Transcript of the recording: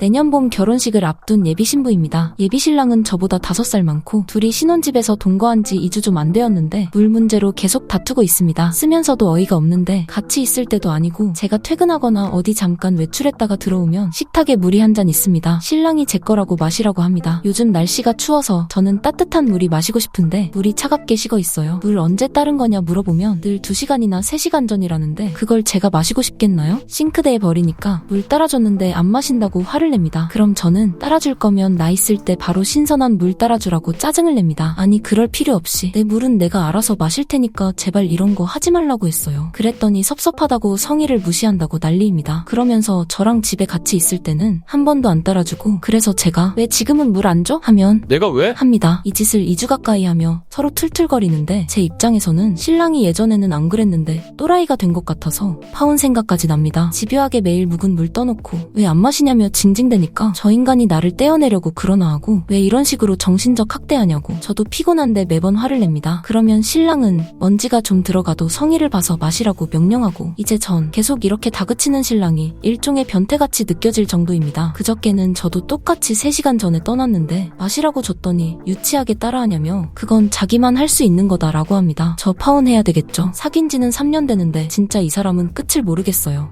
내년 봄 결혼식을 앞둔 예비 신부입니다. 예비 신랑은 저보다 5살 많고 둘이 신혼집에서 동거한 지 2주 좀 안 되었는데 물 문제로 계속 다투고 있습니다. 쓰면서도 어이가 없는데 같이 있을 때도 아니고 제가 퇴근하거나 어디 잠깐 외출했다가 들어오면 식탁에 물이 한 잔 있습니다. 신랑이 제 거라고 마시라고 합니다. 요즘 날씨가 추워서 저는 따뜻한 물이 마시고 싶은데 물이 차갑게 식어 있어요. 물 언제 따른 거냐 물어보면 늘 2시간이나 3시간 전이라는데 그걸 제가 마시고 싶겠나요? 싱크대에 버리니까 물 따라줬는데 안 마신다고 화를 냅니다. 그럼 저는 따라줄 거면 나 있을 때 바로 신선한 물 따라주라고 짜증을 냅니다. 아니 그럴 필요 없이 내 물은 내가 알아서 마실 테니까 제발 이런 거 하지 말라고 했어요. 그랬더니 섭섭하다고 성의를 무시한다고 난리입니다. 그러면서 저랑 집에 같이 있을 때는 한 번도 안 따라주고 그래서 제가 왜 지금은 물 안 줘? 하면 내가 왜? 합니다. 이 짓을 2주 가까이 하며 서로 툴툴거리는데 제 입장에서는 신랑이 예전에는 안 그랬는데 또라이가 된 것 같아서 파혼 생각까지 납니다. 집요하게 매일 묵은 물 떠놓고 왜 안 마시냐며 징징대니까 저 인간이 나를 떼어내려고 그러나 하고 왜 이런 식으로 정신적 학대하냐고 저도 피곤한데 매번 화를 냅니다. 그러면 신랑은 먼지가 좀 들어가도 성의를 봐서 마시라고 명령하고 이제 전 계속 이렇게 다그치는 신랑이 일종의 변태같이 느껴질 정도입니다. 그저께는 저도 똑같이 3시간 전에 떠났는데 마시라고 줬더니 유치하게 따라하냐며 그건 자기만 할 수 있는 거다라고 합니다. 저 파혼해야 되겠죠. 사귄 지는 3년 되는데 진짜 이 사람은 끝을 모르겠어요.